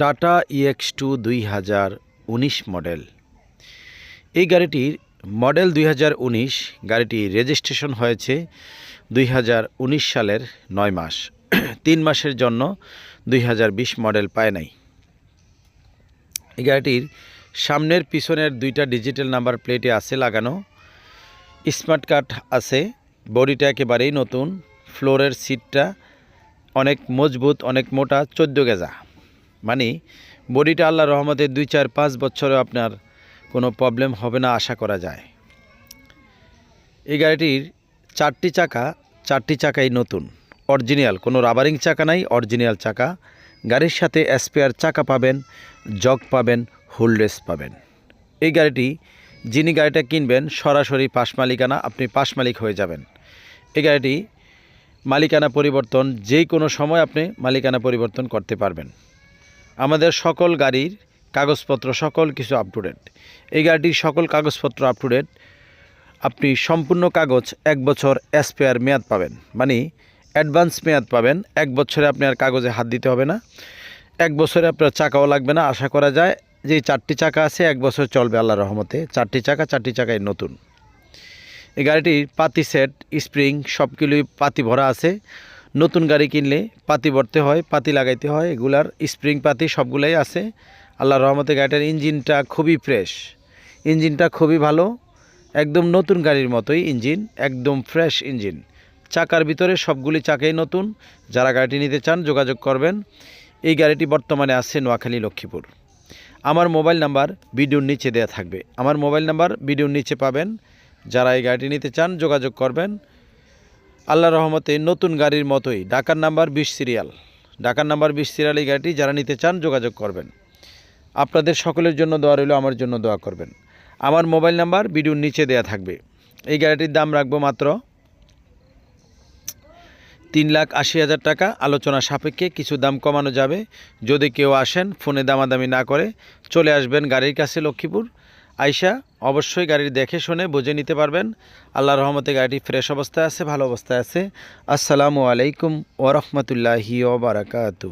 Tata EX two দুই হাজার উনিশ মডেল। এই গাড়িটির মডেল দুই হাজার উনিশ গাড়িটি রেজিস্ট্রেশন হয়েছে দুই হাজার উনিশ সালের নয় মাস। তিন মাসের জন্য দুই হাজার বিশ মডেল পায় নাই। এই গাড়িটির সামনের পিছনের দুইটা ডিজিটাল নাম্বার প্লেটে আছে লাগানো। স্মার্ট কার্ড আছে, বডিটা একেবারেই নতুন, ফ্লোরের সিটটা অনেক মজবুত, অনেক মোটা, চোদ্দ গেজা। মানে বডিটা আল্লাহ রহমতে দুই, চার, পাঁচ বছরে আপনার কোনো প্রবলেম হবে না আশা করা যায়। এই গাড়িটির চারটি চাকা, চারটি চাকাই নতুন, অরিজিনাল, কোনো রাবারিং চাকা নাই, অরিজিনাল চাকা। গাড়ির সাথে স্পেয়ার চাকা পাবেন, জগ পাবেন, হোল্ডেস পাবেন। এই গাড়িটি যিনি গাড়িটা কিনবেন, সরাসরি পাশ মালিকানা, আপনি পাশ মালিক হয়ে যাবেন। এই গাড়িটি মালিকানা পরিবর্তন যে কোনো সময় আপনি মালিকানা পরিবর্তন করতে পারবেন। আমাদের সকল গাড়ির কাগজপত্র, সকল কিছু আপ টু ডেট এই গাড়িটির সকল কাগজপত্র আপ টু ডেট আপনি সম্পূর্ণ কাগজ এক বছর এসপেয়ার মেয়াদ পাবেন। মানে অ্যাডভান্স মেয়াদ পাবেন। এক বছরে আপনি আর কাগজে হাত দিতে হবে না। এক বছরে আপনার চাকাও লাগবে না। আশা করা যায় যে চারটি চাকা আছে, এক বছর চলবে আল্লাহ রহমতে। চারটি চাকা, চারটি চাকাই নতুন। এই গাড়িটির পাতি সেট স্প্রিং সবগুলোই পাতি ভরা আছে। নতুন গাড়ি কিনলে পাতি ভরতে হয়, পাতি লাগাইতে হয়, এগুলার স্প্রিং পাতি সবগুলাই আছে। আল্লাহ রহমতে গাড়িটার ইঞ্জিনটা খুবই ফ্রেশ। ইঞ্জিনটা খুবই ভালো, একদম নতুন গাড়ির মতোই ইঞ্জিন, একদম ফ্রেশ ইঞ্জিন। চাকার ভিতরে সবগুলি চাকাই নতুন। যারা গাড়িটি নিতে চান, যোগাযোগ করবেন। এই গাড়িটি বর্তমানে আছে নোয়াখালী লক্ষ্মীপুর। আমার মোবাইল নাম্বার ভিডিওর নিচে দেওয়া থাকবে। আমার মোবাইল নাম্বার ভিডিওর নিচে পাবেন। যারা এই গাড়িটি নিতে চান, যোগাযোগ করবেন। আল্লাহ রহমতে নতুন গাড়ির মতোই ডাকার নাম্বার বিশ সিরিয়াল। ডাকার নাম্বার বিশ সিরিয়াল এই গাড়িটি যারা নিতে চান যোগাযোগ করবেন। আপনাদের সকলের জন্য দোয়া রইল, আমার জন্য দোয়া করবেন। আমার মোবাইল নাম্বার ভিডিওর নিচে দেয়া থাকবে। এই গাড়িটির দাম রাখব মাত্র তিন লাখ আশি হাজার টাকা। আলোচনা সাপেক্ষে কিছু দাম কমানো যাবে। যদি কেউ আসেন, ফোনে দামাদামি না করে চলে আসবেন গাড়ির কাছে লক্ষ্মীপুর। আইসা অবশ্যই গাড়ির দেখে শুনে বুঝে নিতে পারবেন। আল্লাহ রহমতে গাড়িটি ফ্রেশ অবস্থায় আছে, ভালো অবস্থায় আছে। আসসালামু আলাইকুম ওরহমতুল্লাহি ওবরাকাতু